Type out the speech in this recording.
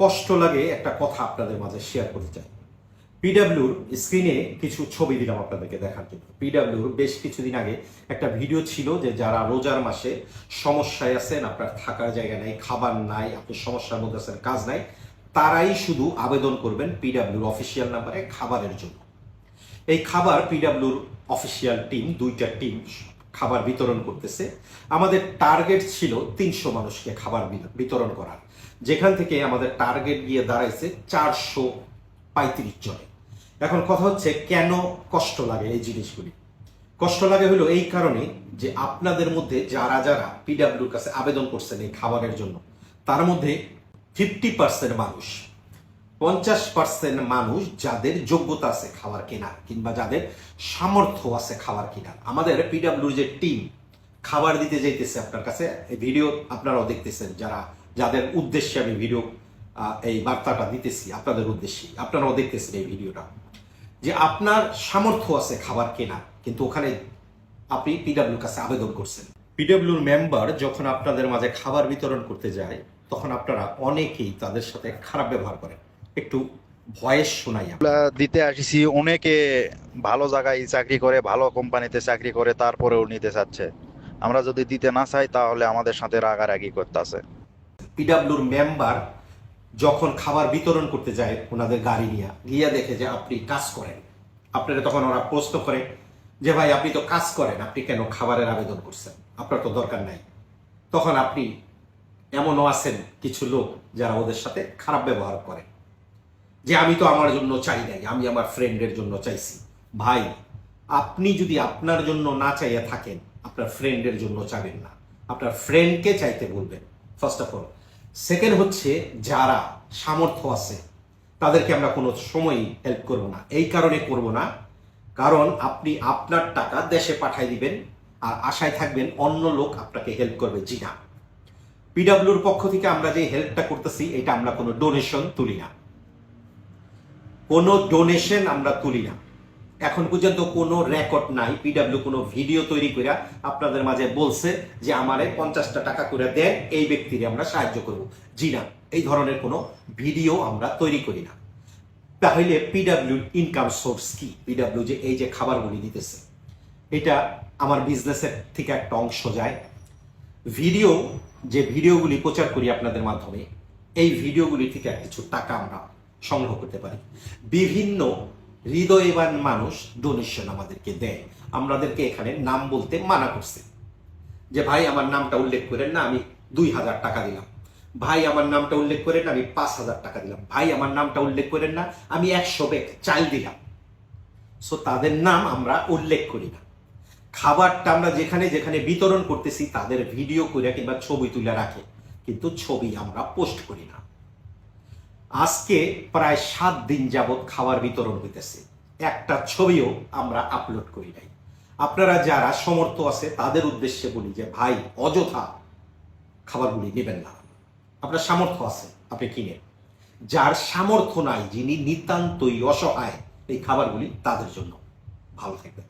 কষ্ট লাগে একটা কথা আপনাদের মাঝে শেয়ার করতে চাই। পিডাব্লিউর স্ক্রিনে কিছু ছবি দিলাম আপনাদেরকে দেখার জন্য। পিডাব্লিউর বেশ কিছুদিন আগে একটা ভিডিও ছিল যে যারা রোজার মাসে সমস্যায় আছেন, আপনার থাকার জায়গা নাই, খাবার নাই, আপনি সমস্যার মধ্যে আছেন, কাজ নাই, তারাই শুধু আবেদন করবেন পিডাব্লিউর অফিসিয়াল নাম্বারে খাবারের জন্য। এই খাবার পিডাব্লিউর অফিসিয়াল টিম দুইটা টিম খাবার বিতরণ করতেছে। আমাদের টার্গেট ছিল তিনশো মানুষকে খাবার বিতরণ করার। যেখান থেকে আমাদের টার্গেট গিয়ে দাঁড়াইছে চারশো পঁয়ত্রিশ জনে। এখন কথা হচ্ছে, কেন কষ্ট লাগে এই জিনিসগুলি? কষ্ট লাগে হলো এই কারণে যে আপনাদের মধ্যে যারা যারা পিডাব্লিউর কাছে আবেদন করছেন এই খাবারের জন্য, তার মধ্যে ফিফটি পার্সেন্ট মানুষ পঞ্চাশ পার্সেন্ট মানুষ যাদের যোগ্যতা আছে খাবার কেনার কিংবা যাদের সামর্থ্য আছে খাবার কেনার। আমাদের পিডাব্লিউর যে টিম খাবার দিতে যাইতেছে আপনার কাছে, এই ভিডিও আপনারাও দেখতেছেন যারা, যাদের উদ্দেশ্যে আমি ভিডিও এই বার্তাটা দিতেছি, আপনাদের উদ্দেশ্যে। আপনারাও দেখতেছেন এই ভিডিওটা যে আপনার সামর্থ্য আছে খাবার কেনার, কিন্তু ওখানে আপনি পিডাব্লিউর কাছে আবেদন করছেন। পিডাব্লিউর মেম্বার যখন আপনাদের মাঝে খাবার বিতরণ করতে যায়, তখন আপনারা অনেকেই তাদের সাথে খারাপ ব্যবহার করেন। একটু ভয়েস শোনাই দিতে আসিছি অনেকে ভালো জায়গায় চাকরি করে ভালো কোম্পানিতে চাকরি করে তারপরেও নিতে চাচ্ছে। আমরা যদি দিতে না চাই তাহলে আমাদের সাথে রাগারাগি করতেছে। পিডাব্লিউর মেম্বার যখন খাবার বিতরণ করতে যায় ওনাদের গাড়ি নিয়ে গিয়া দেখে যে আপনি কাজ করেন। আপনারা তখন ওরা প্রশ্ন করে যে ভাই আপনি তো কাজ করেন আপনি কেন খাবারের আবেদন করছেন? আপনার তো দরকার নাই। তখন আপনি এমনও আছেন কিছু লোক যারা ওদের সাথে খারাপ ব্যবহার করে। যে আমি তো আমার জন্য চাই নাই, আমি আমার ফ্রেন্ডের জন্য চাইছি। ভাই, আপনি যদি আপনার জন্য না চাইয়া থাকেন, আপনার ফ্রেন্ডের জন্য চাবেন না। আপনার ফ্রেন্ডকে চাইতে বলবেন ফার্স্ট অফ অল সেকেন্ড হচ্ছে, যারা সামর্থ্য আছে, তাদেরকে আমরা কোনো সময়ই হেল্প করব না। এই কারণে করব না। কারণ আপনি আপনার টাকা দেশে পাঠাই দিবেন, আর আশায় থাকবেন অন্য লোক আপনাকে হেল্প করবে, জি না। পিডাব্লিউর পক্ষ থেকে আমরা যে হেল্পটা করতেছি, এটা আমরা কোনো ডোনেশন তুলি না। কোনো ডোনেশন আমরা তুলি না। এখন পর্যন্ত কোনো রেকর্ড নাই পিডাব্লিউ কোনো ভিডিও তৈরি করে আপনাদের মাঝে বলছে যে আমারে পঞ্চাশটা টাকা করে দেন, এই ব্যক্তিরে আমরা সাহায্য করব। জি না, এই ধরনের কোনো ভিডিও আমরা তৈরি করি না। তাহলে পিডাব্লিউ ইনকাম সোর্স কি? পিডাব্লিউ যে এই যে খাবারগুলি দিতেছে, এটা আমার বিজনেসের থেকে একটা অংশ যায়। ভিডিও যে ভিডিওগুলি প্রচার করি আপনাদের মাধ্যমে, এই ভিডিওগুলি থেকে কিছু টাকা আমরা সংগ্রহ করতে পারি। বিভিন্ন হৃদয়বান মানুষ ডোনেশন আমাদেরকে দেয়। আমাদেরকে এখানে নাম বলতে মানা করছে। যে ভাই, আমার নামটা উল্লেখ করেন না, আমি দুই হাজার টাকা দিলাম। ভাই, আমার নামটা উল্লেখ করেন আমি পাঁচ হাজার টাকা দিলাম। ভাই, আমার নামটা উল্লেখ করেন না, আমি একশো বেগ চাল দিলাম। সো তাদের নাম আমরা উল্লেখ করি না। খাবারটা আমরা যেখানে যেখানে বিতরণ করতেছি, তাদের ভিডিও করে কিংবা ছবি তুলে রাখে। কিন্তু ছবি আমরা পোস্ট করি না। আজকে প্রায় সাত দিন যাবৎ খাবার বিতরণ হইতেছে। একটা ছবিও আমরা আপলোড করি নাই। আপনারা যারা সমর্থ আছে, তাদের উদ্দেশ্যে বলি যে, ভাই, অযথা খাবারগুলি নেবেন না। আপনার সামর্থ্য আছে, আপনি কিনে যার সামর্থ্য নাই, যিনি নিতান্তই অসহায় এই খাবারগুলি তাদের জন্য। ভালো থাকবেন।